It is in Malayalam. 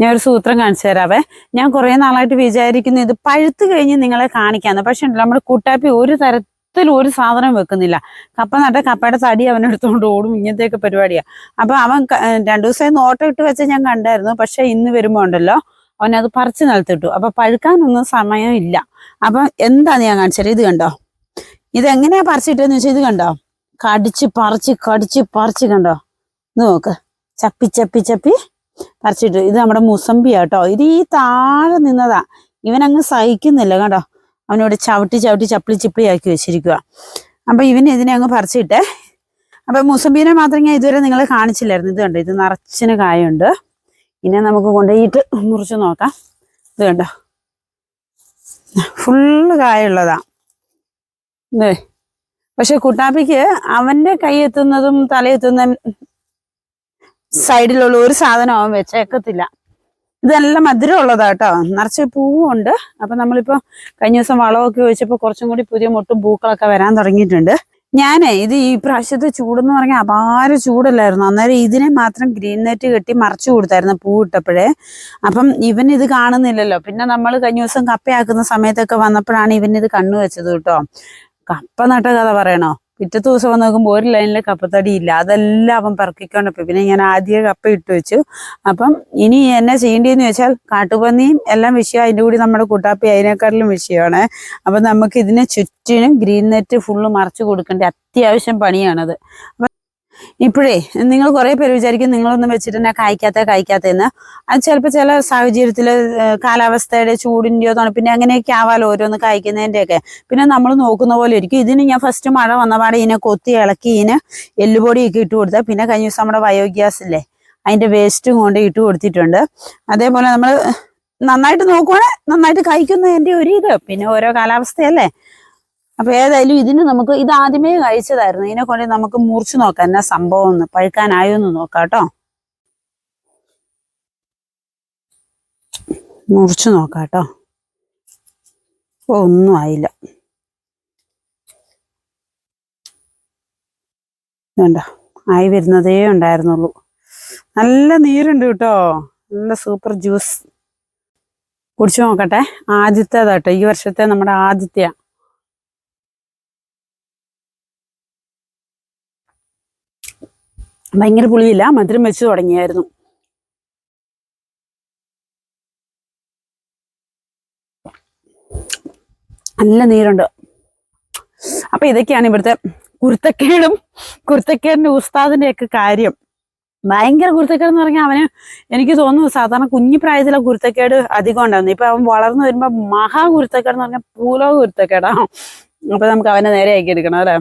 ഞാൻ ഒരു സൂത്രം കാണിച്ചു തരാവേ. ഞാൻ കുറെ നാളായിട്ട് വിചാരിക്കുന്നു ഇത് പഴുത്ത് കഴിഞ്ഞ് നിങ്ങളെ കാണിക്കാന്ന്. പക്ഷെ നമ്മുടെ കുട്ടാപ്പി ഒരു തരത്തിലും ഒരു സാധനം വെക്കുന്നില്ല. കപ്പ നട്ട കപ്പയുടെ തടി എടുത്തുകൊണ്ട് ഓടും. ഇങ്ങനത്തെയൊക്കെ പരിപാടിയാ. അപ്പൊ അവൻ രണ്ടു ദിവസം നോട്ടം ഇട്ട് വെച്ച ഞാൻ കണ്ടായിരുന്നു. പക്ഷെ ഇന്ന് വരുമ്പോ ഉണ്ടല്ലോ അവൻ അത് പറിച്ച് നിലത്തിട്ടു. അപ്പൊ പഴുക്കാനൊന്നും സമയമില്ല അപ്പൊ എന്താന്ന് ഞാൻ കാണിച്ചത് ഇത് കണ്ടോ? ഇത് എങ്ങനെയാ പറിച്ചിട്ടെന്ന് വെച്ചാൽ ഇത് കണ്ടോ? കടിച്ച് പറിച്ച് കടിച്ച് പറിച്ച് കണ്ടോ? ഇത് നോക്ക്. ചപ്പി ചപ്പി ചപ്പി. പറിച്ചിട്ട്. ഇത് നമ്മുടെ മുസമ്പി കേട്ടോ ഇത് ഈ താഴെ നിന്നതാ. ഇവനങ്ങ് സഹിക്കുന്നില്ല കേട്ടോ അവനോട് ചവിട്ടി ചവിട്ടി ചപ്പിളി ചിപ്പിളി ആക്കി വെച്ചിരിക്കുക അപ്പൊ ഇവന് ഇതിനെ അങ്ങ് പറിച്ചിട്ടേ. അപ്പൊ മുസമ്പീനെ മാത്രം ഞാൻ ഇതുവരെ നിങ്ങളെ കാണിച്ചില്ലായിരുന്നു. ഇത് കണ്ടോ ഇത് നിറച്ചിന് കായുണ്ട്. ഇനി നമുക്ക് കൊണ്ടുപോയിട്ട് മുറിച്ച് നോക്കാം. ഇത് കണ്ടോ. ഫുള്ള് കായുള്ളതാ. പക്ഷെ കുട്ടാപ്പിക്ക് അവന്റെ കൈ എത്തുന്നതും തലയെത്തുന്ന സൈഡിലുള്ള ഒരു സാധനം അവൻ വെച്ചേക്കത്തില്ല. ഇതെല്ലാം മധുരം ഉള്ളതാ കേട്ടോ നിറച്ച് പൂവും ഉണ്ട് അപ്പൊ നമ്മളിപ്പോ കഴിഞ്ഞ ദിവസം വളമൊക്കെ ഒഴിച്ചപ്പോ കുറച്ചും കൂടി പുതിയ മുട്ടും പൂക്കളൊക്കെ വരാൻ തുടങ്ങിയിട്ടുണ്ട്. ഞാനേ ഇത് ഈ പ്രാവശ്യത്തെ ചൂടെന്ന് പറഞ്ഞാൽ അപാര ചൂടല്ലായിരുന്നു. അന്നേരം ഇതിനെ മാത്രം ഗ്രീൻ നെറ്റ് കെട്ടി മറച്ചു കൊടുത്തായിരുന്നു പൂ ഇട്ടപ്പോഴേ. അപ്പം ഇവൻ ഇത് കാണുന്നില്ലല്ലോ. പിന്നെ നമ്മൾ കഴിഞ്ഞ ദിവസം കപ്പയാക്കുന്ന സമയത്തൊക്കെ വന്നപ്പോഴാണ് ഇവൻ ഇത് കണ്ണു വെച്ചത് കേട്ടോ കപ്പ നട്ട കഥ പറയണോ? പിറ്റത്തെ ദിവസം വന്ന് നോക്കുമ്പോൾ ഒരു ലൈനിൽ കപ്പത്തടി ഇല്ല അതെല്ലാം അവൻ പറക്കിക്കൊണ്ടപ്പോ പിന്നെ ഞാൻ ആദ്യം കപ്പ ഇട്ട് വെച്ചു. അപ്പം ഇനി എന്നെ ചെയ്യേണ്ടതെന്ന് വെച്ചാൽ കാട്ടുപന്നിയും എല്ലാം വിഷയം. അതിന്റെ കൂടി നമ്മുടെ കൂട്ടാപ്പി അതിനേക്കാട്ടിലും വിഷയമാണ്. അപ്പം നമുക്ക് ഇതിനെ ചുറ്റിനും ഗ്രീൻ നെറ്റ് ഫുള്ള് മറച്ചു കൊടുക്കേണ്ട അത്യാവശ്യം പണിയാണത്. അപ്പം ഇപ്പോഴേ നിങ്ങൾ കുറേ പേര് വിചാരിക്കും നിങ്ങളൊന്നും വെച്ചിട്ട് തന്നെ കായ്ക്കാത്ത കായ്ക്കാത്തതെന്ന് അത് ചിലപ്പോൾ ചില സാഹചര്യത്തിൽ കാലാവസ്ഥയുടെ ചൂടിന്റെയോ തണുപ്പിന്റെ അങ്ങനെയൊക്കെ ആവാലോ ഓരോന്ന് കായ്ക്കുന്നതിന്റെയൊക്കെ പിന്നെ നമ്മൾ നോക്കുന്ന പോലെ ഇരിക്കും. ഇതിന് ഞാൻ ഫസ്റ്റ് മഴ വന്നപാടെ ഇതിനെ കൊത്തി ഇളക്കി ഇതിന് എല്ലുപൊടിയൊക്കെ ഇട്ട് കൊടുത്താൽ പിന്നെ കഴിഞ്ഞ ദിവസം നമ്മുടെ ബയോഗ്യാസ് ഇല്ലേ അതിന്റെ വേസ്റ്റും കൊണ്ട് ഇട്ട് കൊടുത്തിട്ടുണ്ട്. അതേപോലെ നമ്മൾ നന്നായിട്ട് നോക്കുവാണെ നന്നായിട്ട് കഴിക്കുന്നതിന്റെ ഒരു ഇത്. പിന്നെ ഓരോ കാലാവസ്ഥയല്ലേ? അപ്പൊ ഏതായാലും ഇതിന് നമുക്ക് ഇത് ആദ്യമേ കഴിച്ചതായിരുന്നു. ഇതിനെ കൊണ്ട് നമുക്ക് മുറിച്ചു നോക്കാം. എന്നാ സംഭവം ഒന്ന് പഴുക്കാനായോ എന്ന് നോക്കാട്ടോ കേട്ടോ. നോക്കാട്ടോ ഒന്നും ആയില്ല. ആയി വരുന്നതേ ഉണ്ടായിരുന്നുള്ളൂ. നല്ല നീരുണ്ട് കേട്ടോ. നല്ല സൂപ്പർ ജ്യൂസ്. കുടിച്ചു നോക്കട്ടെ. ആദ്യത്തേതാട്ടോ. ഈ വർഷത്തെ നമ്മുടെ ആദ്യത്തെ ഭയങ്കര പുളിയില്ല. മധുരം വെച്ച് തുടങ്ങിയായിരുന്നു. നല്ല നീരുണ്ട്. അപ്പൊ ഇതൊക്കെയാണ് ഇവിടുത്തെ കുരുത്തക്കേടും കുരുത്തക്കേടിന്റെ ഉസ്താദിന്റെ ഒക്കെ കാര്യം. ഭയങ്കര കുരുത്തക്കേട് എന്ന് പറഞ്ഞാൽ അവന് എനിക്ക് തോന്നുന്നു സാധാരണ കുഞ്ഞു പ്രായത്തിലെ കുരുത്തക്കേട് അധികം ഉണ്ടായിരുന്നു. ഇപ്പൊ അവൻ വളർന്നു വരുമ്പോ മഹാ കുരുത്തക്കേട് എന്ന് പറഞ്ഞാൽ പൂലോ കുരുത്തക്കേടാ. അപ്പൊ നമുക്ക് അവനെ നേരെ ആക്കി എടുക്കണം അല്ലെ?